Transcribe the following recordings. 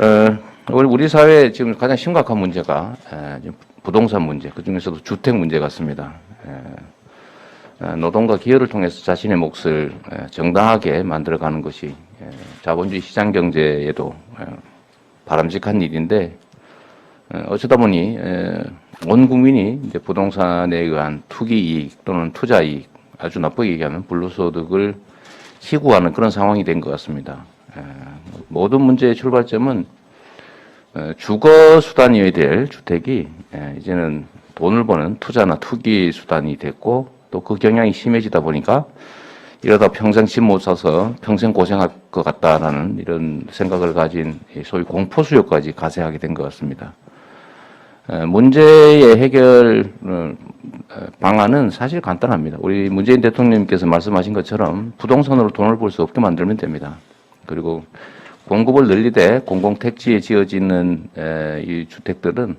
어, 우리 사회 지금 가장 심각한 문제가 부동산 문제, 그 중에서도 주택 문제 같습니다. 노동과 기여를 통해서 자신의 몫을 에, 정당하게 만들어가는 것이 에, 자본주의 시장 경제에도 에, 바람직한 일인데 에, 어쩌다 보니 에, 온 국민이 부동산에 의한 투기 이익 또는 투자 이익 아주 나쁘게 얘기하면 불로소득을 희구하는 그런 상황이 된 것 같습니다. 에, 모든 문제의 출발점은 어, 주거 수단이어야 될 주택이 예, 이제는 돈을 버는 투자나 투기 수단이 됐고 또 그 경향이 심해지다 보니까 이러다 평생 집 못 사서 평생 고생할 것 같다라는 이런 생각을 가진 이 소위 공포 수요까지 가세하게 된 것 같습니다. 에, 문제의 해결 어, 어, 방안은 사실 간단합니다. 우리 문재인 대통령님께서 말씀하신 것처럼 부동산으로 돈을 벌 수 없게 만들면 됩니다. 그리고 공급을 늘리되 공공택지에 지어지는 에, 이 주택들은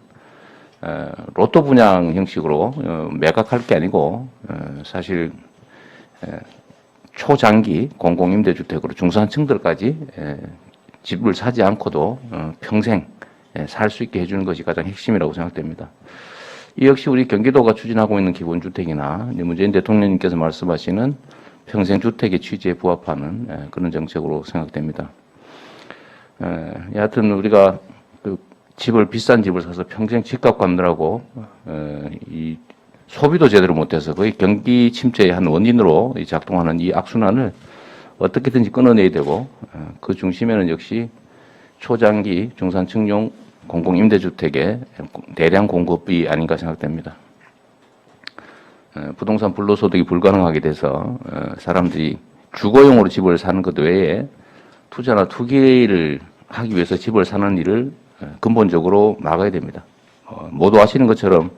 에, 로또 분양 형식으로 어, 매각할 게 아니고 어, 사실 에, 초장기 공공임대주택으로 중산층들까지 에, 집을 사지 않고도 어, 평생 살 수 있게 해주는 것이 가장 핵심이라고 생각됩니다. 이 역시 우리 경기도가 추진하고 있는 기본주택이나 문재인 대통령님께서 말씀하시는 평생 주택의 취지에 부합하는 에, 그런 정책으로 생각됩니다. 에, 여하튼 우리가 그 집을 비싼 집을 사서 평생 집값 갚느라고 에, 이 소비도 제대로 못해서 거의 경기 침체의 한 원인으로 이 작동하는 이 악순환을 어떻게든지 끊어내야 되고 어, 그 중심에는 역시 초장기 중산층용 공공임대주택의 대량 공급이 아닌가 생각됩니다. 어, 부동산 불로소득이 불가능하게 돼서 어, 사람들이 주거용으로 집을 사는 것 외에 투자나 투기를 하기 위해서 집을 사는 일을 어, 근본적으로 막아야 됩니다. 어, 모두 아시는 것처럼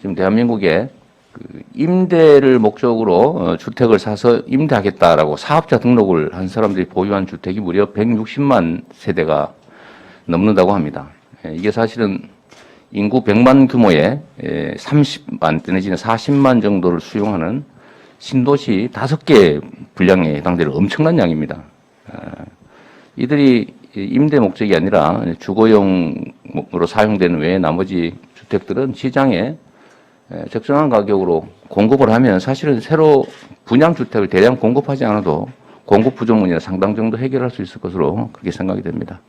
지금 대한민국에 그 임대를 목적으로 어, 주택을 사서 임대하겠다라고 사업자 등록을 한 사람들이 보유한 주택이 무려 160만 세대가 넘는다고 합니다. 예, 이게 사실은 인구 100만 규모의 예, 30만 내지는 40만 정도를 수용하는 신도시 5개 분량에 해당되는 엄청난 양입니다. 아, 이들이 임대 목적이 아니라 주거용으로 사용되는 외에 나머지 주택들은 시장에 에, 적정한 가격으로 공급을 하면 사실은 새로 분양 주택을 대량 공급하지 않아도 공급 부족 문제는 상당 정도 해결할 수 있을 것으로 그렇게 생각이 됩니다.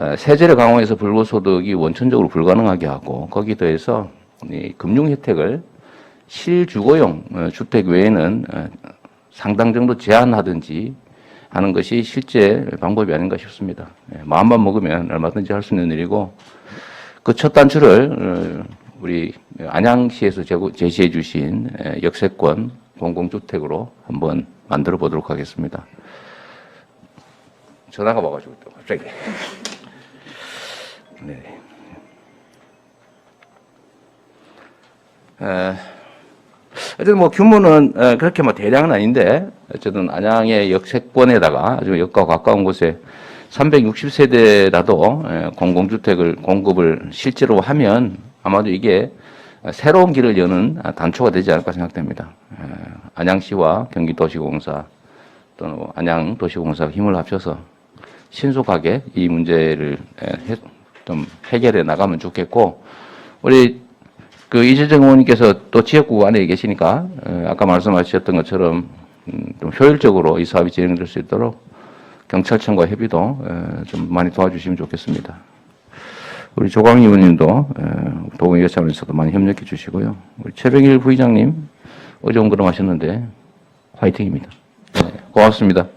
에, 세제를 강화해서 불로소득이 원천적으로 불가능하게 하고 거기 더해서 이 금융 혜택을 실주거용 어, 주택 외에는 어, 상당 정도 제한하든지 하는 것이 실제 방법이 아닌가 싶습니다. 예, 마음만 먹으면 얼마든지 할 수 있는 일이고 그 첫 단추를 어, 우리 안양시에서 제시해 주신 에, 역세권 공공주택으로 한번 만들어 보도록 하겠습니다. 전화가 와가지고 또 갑자기. 네. 에, 어쨌든 뭐 규모는 에, 그렇게 뭐 대량은 아닌데 어쨌든 안양의 역세권에다가 아주 역과 가까운 곳에 360세대라도 공공주택을 공급을 실제로 하면 아마도 이게 새로운 길을 여는 단초가 되지 않을까 생각됩니다. 에, 안양시와 경기도시공사 또는 안양도시공사가 힘을 합쳐서 신속하게 이 문제를 좀 해결해 나가면 좋겠고 우리 그 이재정 의원님께서 또 지역구 안에 계시니까 어, 아까 말씀하셨던 것처럼 음, 좀 효율적으로 이 사업이 진행될 수 있도록 경찰청과 협의도 어, 좀 많이 도와주시면 좋겠습니다. 우리 조광희 의원님도 어, 도의회 차원에서도 많이 협력해 주시고요. 우리 최병일 부의장님 어제 온 그럼 하셨는데 화이팅입니다. 네, 고맙습니다.